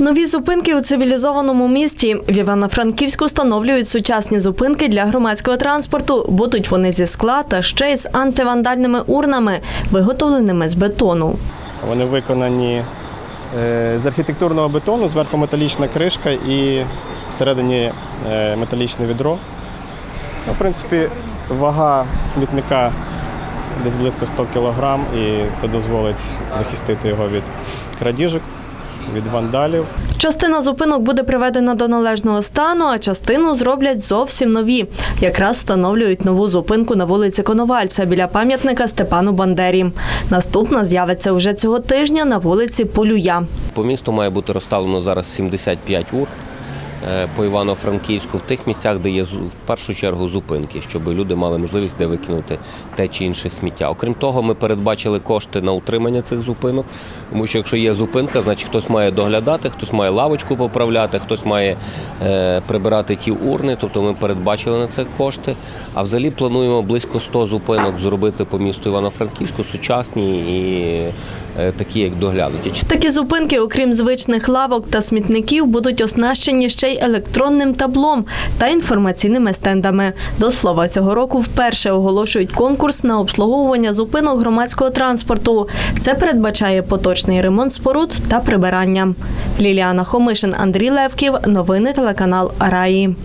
Нові зупинки у цивілізованому місті в Івано-Франківську встановлюють сучасні зупинки для громадського транспорту. Будуть вони зі скла та ще й з антивандальними урнами, виготовленими з бетону. Вони виконані е, з архітектурного бетону, зверху металічна кришка і всередині е, металічне відро. Ну, в принципі, вага смітника десь близько 100 кг, і це дозволить захистити його від крадіжок, від вандалів. Частина зупинок буде приведена до належного стану, а частину зроблять зовсім нові. Якраз встановлюють нову зупинку на вулиці Коновальця біля пам'ятника Степану Бандері. Наступна з'явиться уже цього тижня на вулиці Полюя. По місту має бути розставлено зараз 75 ур по Івано-Франківську в тих місцях, де є в першу чергу зупинки, щоб люди мали можливість де викинути те чи інше сміття. Окрім того, ми передбачили кошти на утримання цих зупинок, тому що якщо є зупинка, значить хтось має доглядати, хтось має лавочку поправляти, хтось має е, прибирати ті урни. Тобто ми передбачили на це кошти. А взагалі плануємо близько 100 зупинок зробити по місту Івано-Франківську сучасні і е, такі, як доглянуті. Такі зупинки, окрім звичних лавок та смітників, будуть оснащені ще й електронним таблом та інформаційними стендами. До слова, цього року вперше оголошують конкурс на обслуговування зупинок громадського транспорту. Це передбачає поточний ремонт споруд та прибирання. Ліліана Хомишин, Андрій Левків. Новини телеканал Раї.